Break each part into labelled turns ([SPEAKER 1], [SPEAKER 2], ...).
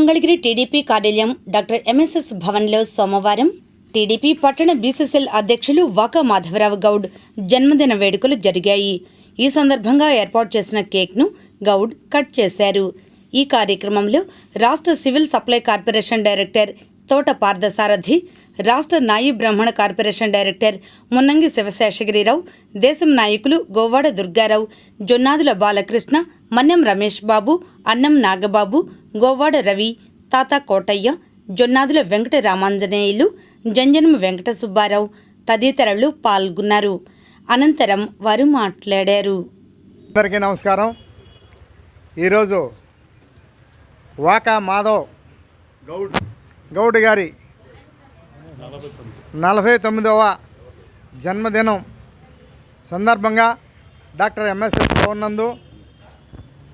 [SPEAKER 1] Mangalagiri TDP కార్యాలయం doctor MSS భవన్లో సోమవారం టీడీపీ పట్టణ బీసీసీఎల్ అధ్యక్షులు వాకా మాధవరావు గౌడ్ జన్మదిన వేడుకలు జరిగాయి. ఈ సందర్భంగా ఏర్పాటు చేసిన కేక్ను గౌడ్ కట్ చేశారు. ఈ కార్యక్రమంలో రాష్ట్ర సివిల్ సప్లై కార్పొరేషన్ డైరెక్టర్ తోట పార్థసారథి రాష్ట్ర నాయి బ్రాహ్మణ కార్పొరేషన్ డైరెక్టర్ మున్నంగి శివశేషగిరిరావు దేశం నాయకులు గోవాడ దుర్గారావు జొన్నాదుల బాలకృష్ణ మన్నెం రమేష్ బాబు అన్నం నాగబాబు గోవాడ రవి తాత కోటయ్య జొన్నాదుల వెంకట రామాంజనేయులు జంజనం వెంకట సుబ్బారావు తదితరులు పాల్గొన్నారు. అనంతరం వారు మాట్లాడారు.
[SPEAKER 2] అందరికీ నమస్కారం. ఈరోజు వాకా మాధవ్ గౌడ్ గౌడ్ గారి నలభై తొమ్మిదవ జన్మదినం సందర్భంగా డాక్టర్ ఎంఎస్ఎస్ భవన్ నందు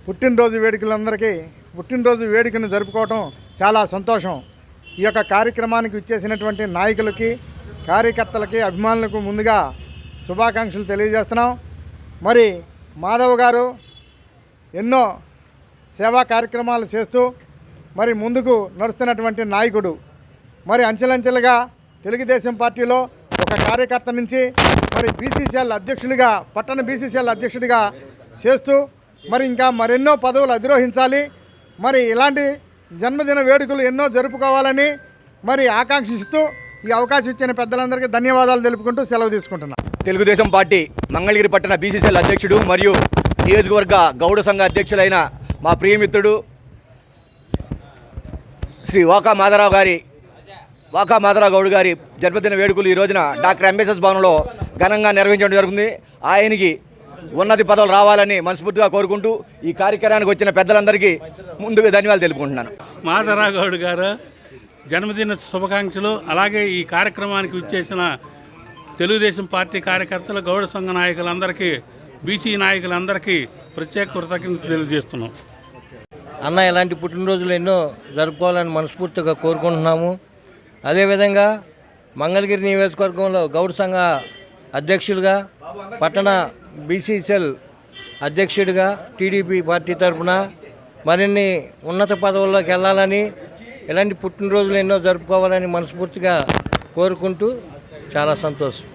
[SPEAKER 2] పుట్టినరోజు వేడుకలందరికీ పుట్టినరోజు వేడుకను జరుపుకోవటం చాలా సంతోషం. ఈ యొక్క కార్యక్రమానికి ఇచ్చేసినటువంటి నాయకులకి కార్యకర్తలకి అభిమానులకు ముందుగా శుభాకాంక్షలు తెలియజేస్తున్నాం. మరి మాధవ్ గారు ఎన్నో సేవా కార్యక్రమాలు చేస్తూ మరి ముందుకు నడుస్తున్నటువంటి నాయకుడు. మరి అంచెలంచెలుగా తెలుగుదేశం పార్టీలో ఒక కార్యకర్త నుంచి మరి బీసీసీఎల్ అధ్యక్షుడిగా పట్టణ బీసీసీఎల్ అధ్యక్షుడిగా చేస్తూ మరి ఇంకా మరెన్నో పదవులు అధిరోహించాలి. మరి ఇలాంటి జన్మదిన వేడుకలు ఎన్నో జరుపుకోవాలని మరి ఆకాంక్షిస్తూ ఈ అవకాశం ఇచ్చిన పెద్దలందరికీ ధన్యవాదాలు తెలుపుకుంటూ సెలవు తీసుకుంటున్నాను
[SPEAKER 3] తెలుగుదేశం పార్టీ మంగళగిరి పట్టణ బీసీసీఎల్ అధ్యక్షుడు మరియు నియోజకవర్గ గౌడ సంఘ అధ్యక్షులైన మా ప్రియమిత్రుడు శ్రీ వాకా మాధరావు గారి వాకా మాధరావు గౌడ్ గారి జన్మదిన వేడుకలు ఈ రోజున డాక్టర్ ఎంబీఎస్ఎస్ భవన్లో ఘనంగా నిర్వహించడం జరుగుతుంది. ఆయనకి ఉన్నతి పదవులు రావాలని మనస్ఫూర్తిగా కోరుకుంటూ ఈ కార్యక్రమానికి వచ్చిన పెద్దలందరికీ ముందుగా ధన్యవాదాలు తెలుపుకుంటున్నాను.
[SPEAKER 4] మాధవరావు గారు జన్మదిన శుభాకాంక్షలు అలాగే ఈ కార్యక్రమానికి విచ్చేసిన తెలుగుదేశం పార్టీ కార్యకర్తలు గౌడ సంఘ నాయకులందరికీ బీసీ నాయకులందరికీ ప్రత్యేక కృతజ్ఞతలు తెలియజేస్తున్నాం.
[SPEAKER 5] అన్న ఇలాంటి పుట్టినరోజులు ఎన్నో జరుపుకోవాలని మనస్ఫూర్తిగా కోరుకుంటున్నాము. అదేవిధంగా మంగళగిరి నియోజకవర్గంలో గౌడ సంఘ అధ్యక్షుడిగా పట్టణ బీసీసెల్ అధ్యక్షుడిగా టీడీపీ పార్టీ తరఫున మరిన్ని ఉన్నత పదవుల్లోకి వెళ్ళాలని ఇలాంటి పుట్టినరోజులు ఎన్నో జరుపుకోవాలని మనస్ఫూర్తిగా కోరుకుంటూ చాలా సంతోషం.